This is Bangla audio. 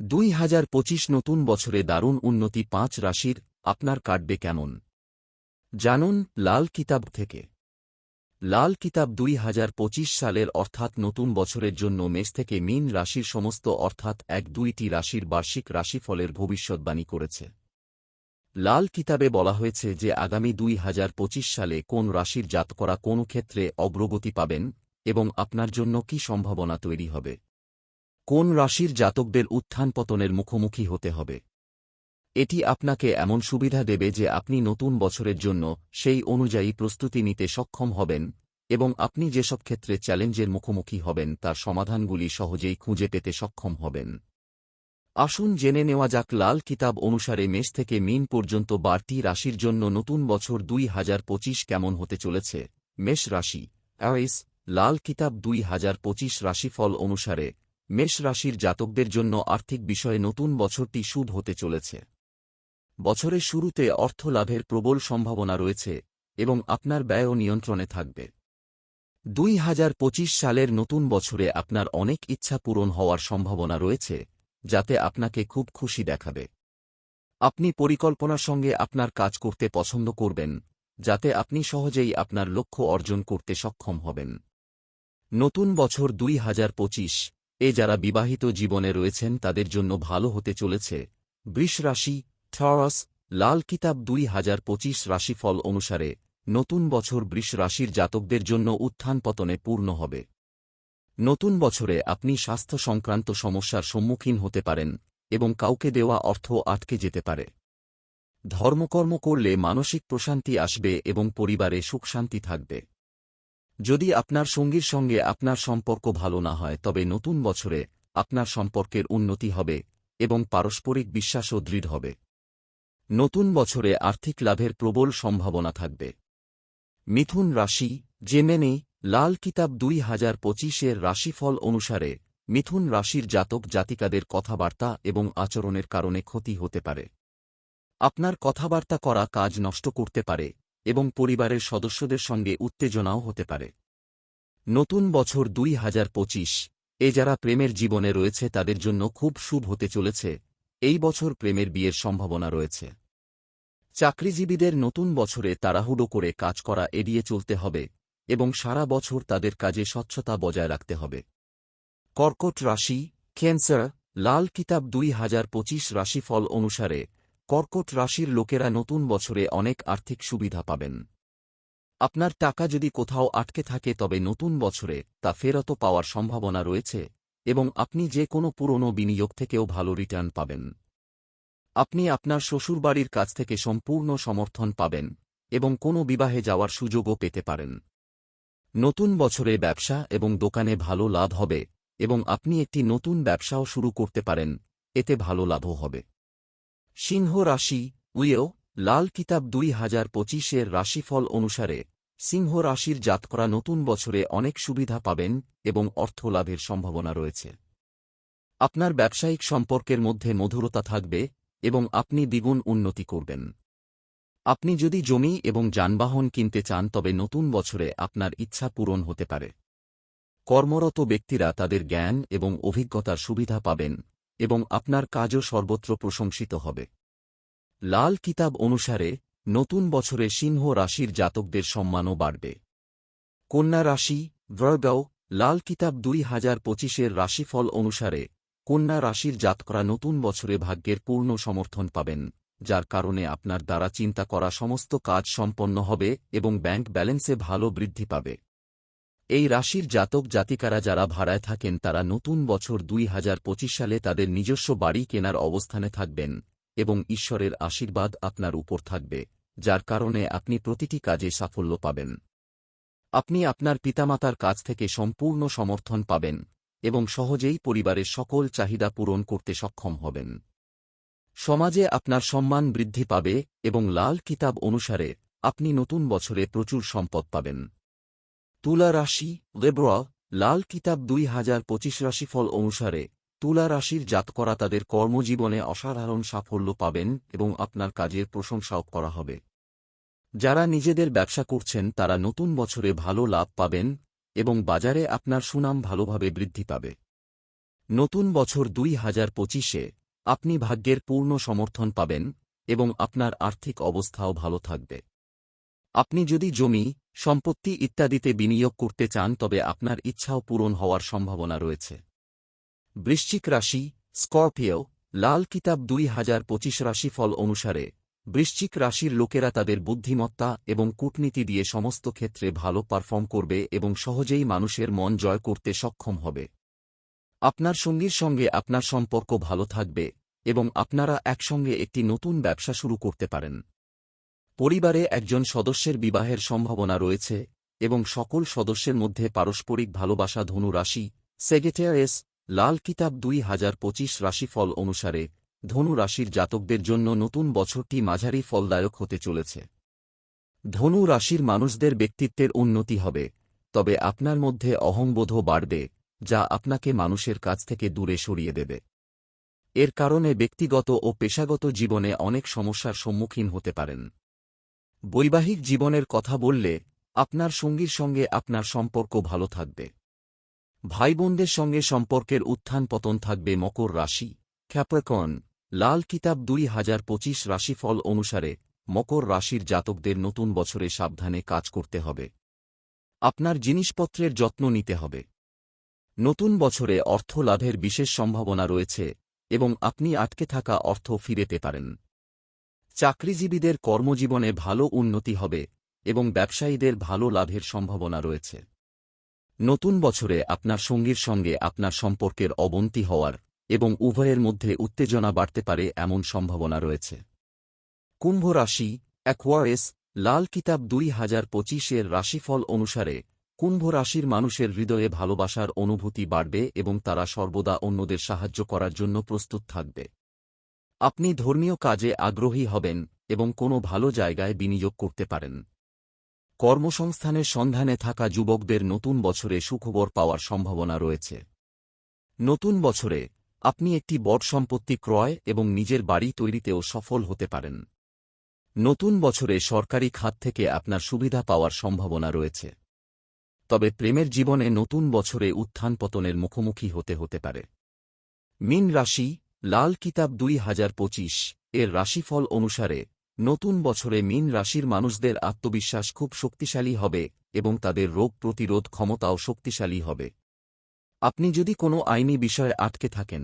দুই হাজার পঁচিশ নতুন বছরে দারুণ উন্নতি পাঁচ রাশির আপনার কাটবে কেমন? জানুন লাল কিতাব থেকে। লাল কিতাব দুই হাজার পঁচিশ সালের অর্থাৎ নতুন বছরের জন্য মেষ থেকে মিন রাশির সমস্ত অর্থাৎ এক দুইটি রাশির বার্ষিক রাশিফলের ভবিষ্যৎবাণী করেছে। লাল কিতাবে বলা হয়েছে যে আগামী দুই হাজার পঁচিশ সালে কোন রাশির জাত করা কোন ক্ষেত্রে অগ্রগতি পাবেন এবং আপনার জন্য কি সম্ভাবনা তৈরি হবে। কোন রাশির জাতকদের উত্থান পতনের মুখোমুখি হতে হবে? এটি আপনাকে এমন সুবিধা দেবে যে আপনি নতুন বছরের জন্য সেই অনুযায়ী প্রস্তুতি নিতে সক্ষম হবেন এবং আপনি যেসব ক্ষেত্রে চ্যালেঞ্জের মুখোমুখি হবেন তার সমাধানগুলি সহজেই খুঁজে পেতে সক্ষম হবেন। আসুন জেনে নেওয়া যাক লাল কিতাব অনুসারে মেষ থেকে মিন পর্যন্ত বাড়তি রাশির জন্য নতুন বছর দুই হাজার পঁচিশ কেমন হতে চলেছে? মেষ রাশি অ্যাওয়েস লাল কিতাব দুই হাজার পঁচিশ রাশিফল অনুসারে মেষ রাশির জাতকদের জন্য আর্থিক বিষয়ে নতুন বছরটি শুভ হতে চলেছে। বছরের শুরুতে অর্থ লাভের প্রবল সম্ভাবনা রয়েছে এবং আপনার ব্যয়ও নিয়ন্ত্রণে থাকবে। দুই হাজার পঁচিশ সালের নতুন বছরে আপনার অনেক ইচ্ছা পূরণ হওয়ার সম্ভাবনা রয়েছে, যাতে আপনাকে খুব খুশি দেখাবে। আপনি পরিকল্পনার সঙ্গে আপনার কাজ করতে পছন্দ করবেন, যাতে আপনি সহজেই আপনার লক্ষ্য অর্জন করতে সক্ষম হবেন। নতুন বছর দুই হাজার পঁচিশ এ যারা বিবাহিত জীবনে রয়েছেন তাদের জন্য ভালো হতে চলেছে। বৃষ রাশি থরস লাল কিতাব দুই হাজার পঁচিশ রাশিফল অনুসারে নতুন বছর বৃষ রাশির জাতকদের জন্য উত্থান পতনে পূর্ণ হবে। নতুন বছরে আপনি স্বাস্থ্য সংক্রান্ত সমস্যার সম্মুখীন হতে পারেন এবং কাউকে দেওয়া অর্থ আটকে যেতে পারে। ধর্মকর্ম করলে মানসিক প্রশান্তি আসবে এবং পরিবারে সুখশান্তি থাকবে। যদি আপনার সঙ্গীর সঙ্গে আপনার সম্পর্ক ভালো না হয়, তবে নতুন বছরে আপনার সম্পর্কের উন্নতি হবে এবং পারস্পরিক বিশ্বাসও দৃঢ় হবে। নতুন বছরে আর্থিক লাভের প্রবল সম্ভাবনা থাকবে। মিথুন রাশি জেমেনে লাল কিতাব দুই হাজার পঁচিশের রাশিফল অনুসারে মিথুন রাশির জাতক জাতিকাদের কথাবার্তা এবং আচরণের কারণে ক্ষতি হতে পারে। আপনার কথাবার্তা করা কাজ নষ্ট করতে পারে। এবং পরিবারের সদস্যদের সঙ্গে উত্তেজনাও হতে পারে। নতুন বছর দুই হাজার পঁচিশ, এ যারা প্রেমের জীবনে রয়েছে তাদের জন্য খুব শুভ হতে চলেছে, এই বছর প্রেমের বিয়ের সম্ভাবনা রয়েছে। চাকরিজীবীদের নতুন বছরে তাড়াহুড়ো করে কাজ করা এড়িয়ে চলতে হবে এবং সারা বছর তাদের কাজে স্বচ্ছতা বজায় রাখতে হবে। কর্কট রাশি, ক্যান্সার, লাল কিতাব দুই হাজার পঁচিশ রাশিফল অনুসারে কর্কট রাশির লোকেরা নতুন বছরে অনেক আর্থিক সুবিধা পাবেন। আপনার টাকা যদি কোথাও আটকে থাকে তবে নতুন বছরে তা ফেরত পাওয়ার সম্ভাবনা রয়েছে এবং আপনি যে কোনো পুরনো বিনিয়োগ থেকেও ভালো রিটার্ন পাবেন। আপনি আপনার শ্বশুরবাড়ির কাছ থেকে সম্পূর্ণ সমর্থন পাবেন এবং কোনো বিবাহে যাওয়ার সুযোগও পেতে পারেন। নতুন বছরে ব্যবসা এবং দোকানে ভালো লাভ হবে এবং আপনি একটি নতুন ব্যবসাও শুরু করতে পারেন, এতে ভালো লাভও হবে। সিংহ রাশি, উইও, লাল কিতাব দুই হাজার পঁচিশের রাশিফল অনুসারে, সিংহ রাশির জাত করা নতুন বছরে অনেক সুবিধা পাবেন এবং অর্থ লাভের সম্ভাবনা রয়েছে। আপনার ব্যবসায়িক সম্পর্কের মধ্যে মধুরতা থাকবে এবং আপনি দ্বিগুণ উন্নতি করবেন। আপনি যদি জমি এবং যানবাহন কিনতে চান তবে নতুন বছরে আপনার ইচ্ছা পূরণ হতে পারে। কর্মরত ব্যক্তিরা তাদের জ্ঞান এবং অভিজ্ঞতার সুবিধা পাবেন। এবং আপনার কাজও সর্বত্র প্রশংসিত হবে। লাল কিতাব অনুসারে, নতুন বছরে সিংহ রাশির জাতকদের সম্মানও বাড়বে। কন্যা রাশি ব্রয়গাও লাল কিতাব দুই হাজার পঁচিশের রাশিফল অনুসারে, কন্যা রাশির জাতকরা নতুন বছরে ভাগ্যের পূর্ণ সমর্থন পাবেন, যার কারণে আপনার দ্বারা চিন্তা করা সমস্ত কাজ সম্পন্ন হবে এবং ব্যাংক ব্যালেন্সে ভালো বৃদ্ধি পাবে। এই রাশির জাতক জাতিকারা যারা ভাড়ায় থাকেন তারা নতুন বছর দুই হাজার পঁচিশ সালে তাদের নিজস্ব বাড়ি কেনার অবস্থানে থাকবেন এবং ঈশ্বরের আশীর্বাদ আপনার উপর থাকবে, যার কারণে আপনি প্রতিটি কাজে সাফল্য পাবেন। আপনি আপনার পিতামাতার কাছ থেকে সম্পূর্ণ সমর্থন পাবেন এবং সহজেই পরিবারের সকল চাহিদা পূরণ করতে সক্ষম হবেন। সমাজে আপনার সম্মান বৃদ্ধি পাবে এবং লাল কিতাব অনুসারে আপনি নতুন বছরে প্রচুর সম্পদ পাবেন। তুলা রাশি লেব্রা লাল কিতাব দুই হাজার পঁচিশ রাশিফল অনুসারে, তুলা রাশির জাত করা তাদের কর্মজীবনে অসাধারণ সাফল্য পাবেন এবং আপনার কাজের প্রশংসাও করা হবে। যারা নিজেদের ব্যবসা করছেন, তারা নতুন বছরে ভালো লাভ পাবেন এবং বাজারে আপনার সুনাম ভালোভাবে বৃদ্ধি পাবে। নতুন বছর দুই হাজার পঁচিশে আপনি ভাগ্যের পূর্ণ সমর্থন পাবেন এবং আপনার আর্থিক অবস্থাও ভালো থাকবে। আপনি যদি জমি, সম্পত্তি ইত্যাদিতে বিনিয়োগ করতে চান তবে আপনার ইচ্ছাও পূরণ হওয়ার সম্ভাবনা রয়েছে। বৃশ্চিক রাশি, স্করপিও, লাল কিতাব দুই হাজার পঁচিশ রাশিফল অনুসারে, বৃশ্চিক রাশির লোকেরা তাদের বুদ্ধিমত্তা এবং কূটনীতি দিয়ে সমস্ত ক্ষেত্রে ভালো পারফর্ম করবে এবং সহজেই মানুষের মন জয় করতে সক্ষম হবে। আপনার সঙ্গীর সঙ্গে আপনার সম্পর্ক ভালো থাকবে এবং আপনারা একসঙ্গে একটি নতুন ব্যবসা শুরু করতে পারেন। পরিবারে একজন সদস্যের বিবাহের সম্ভাবনা রয়েছে এবং সকল সদস্যের মধ্যে পারস্পরিক ভালোবাসা ধনু রাশি সেগেটেয়ারেস লাল কিতাব দুই হাজার পঁচিশ রাশিফল অনুসারে ধনু রাশির জাতকদের জন্য নতুন বছরটি মাঝারি ফলদায়ক হতে চলেছে। ধনু রাশির মানুষদের ব্যক্তিত্বের উন্নতি হবে, তবে আপনার মধ্যে অহংবোধও বাড়বে, যা আপনাকে মানুষের কাছ থেকে দূরে সরিয়ে দেবে। এর কারণে ব্যক্তিগত ও পেশাগত জীবনে অনেক সমস্যার সম্মুখীন হতে পারেন। বৈবাহিক জীবনের কথা বললে, আপনার সঙ্গীর সঙ্গে আপনার সম্পর্ক ভালো থাকবে। ভাইবোনদের সঙ্গে সম্পর্কের উত্থান পতন থাকবে মকর রাশি খ্যাপকন লাল কিতাব দুই হাজার পঁচিশ রাশিফল অনুসারে, মকর রাশির জাতকদের নতুন বছরে সাবধানে কাজ করতে হবে। আপনার জিনিসপত্রের যত্ন নিতে হবে। নতুন বছরে অর্থ লাভের বিশেষ সম্ভাবনা রয়েছে এবং আপনি আটকে থাকা অর্থ ফিরেতে পারেন। চাকরিজীবীদের কর্মজীবনে ভালো উন্নতি হবে এবং ব্যবসায়ীদের ভালো লাভের সম্ভাবনা রয়েছে। নতুন বছরে আপনার সঙ্গীর সঙ্গে আপনার সম্পর্কের অবনতি হওয়ার এবং উভয়ের মধ্যে উত্তেজনা বাড়তে পারে এমন সম্ভাবনা রয়েছে। কুম্ভ রাশি অ্যাকোয়ারেস লাল কিতাব দুই হাজার পঁচিশের রাশিফল অনুসারে কুম্ভ রাশির মানুষের হৃদয়ে ভালোবাসার অনুভূতি বাড়বে এবং তারা সর্বদা অন্যদের সাহায্য করার জন্য প্রস্তুত থাকবে। আপনি ধর্মীয় কাজে আগ্রহী হবেন এবং কোনো ভালো জায়গায় বিনিয়োগ করতে পারেন। কর্মসংস্থানের সন্ধানে থাকা যুবকদের নতুন বছরে সুখবর পাওয়ার সম্ভাবনা রয়েছে। নতুন বছরে আপনি একটি বট সম্পত্তি ক্রয় এবং নিজের বাড়ি তৈরিতেও সফল হতে পারেন। নতুন বছরে সরকারি খাত থেকে আপনার সুবিধা পাওয়ার সম্ভাবনা রয়েছে। তবে প্রেমের জীবনে নতুন বছরে উত্থান পতনের মুখোমুখি হতে হতে পারে। মিন রাশি লাল কিতাব দুই হাজার পঁচিশ এর রাশিফল অনুসারে, নতুন বছরে মিন রাশির মানুষদের আত্মবিশ্বাস খুব শক্তিশালী হবে এবং তাদের রোগ প্রতিরোধ ক্ষমতাও শক্তিশালী হবে। আপনি যদি কোনো আইনি বিষয়ে আটকে থাকেন